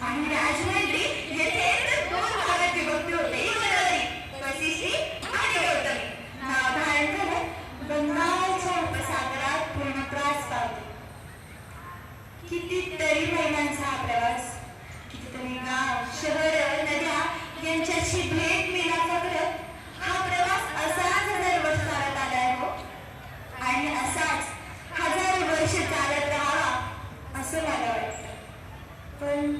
आणि राजमंत्री जेथे तर दोन भागात विभक्त होते. गोदावरी वशिष्ठी आणि गौतमी महाभारत झालं बंगालच्या उपसागरात पूर्ण त्रास पावले कितीतरी महिलांचा हा प्रवास कितीतरी गाव शहर नद्या यांच्याशी भेट मिलाचा करत हा प्रवास असाच हजार वर्ष चालत आलाय हो. आणि असाच हजार वर्ष चालत राहावा असं मला वाटतं. पण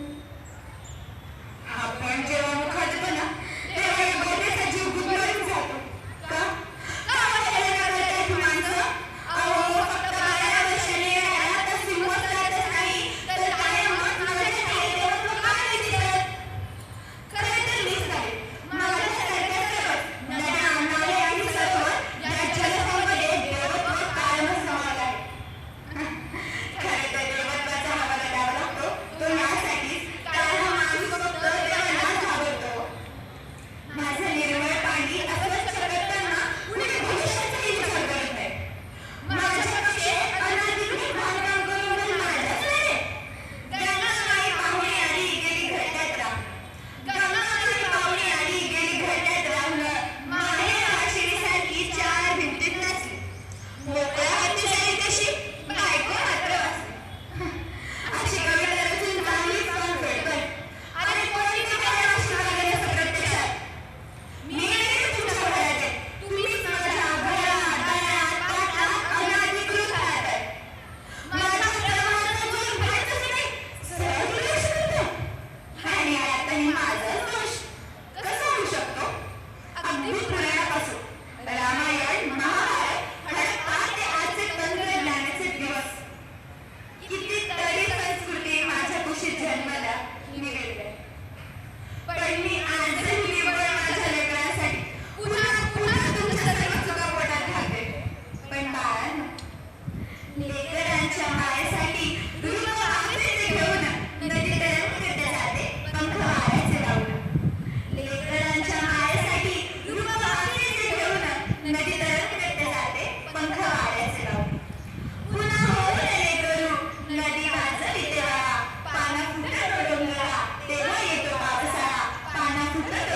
juga.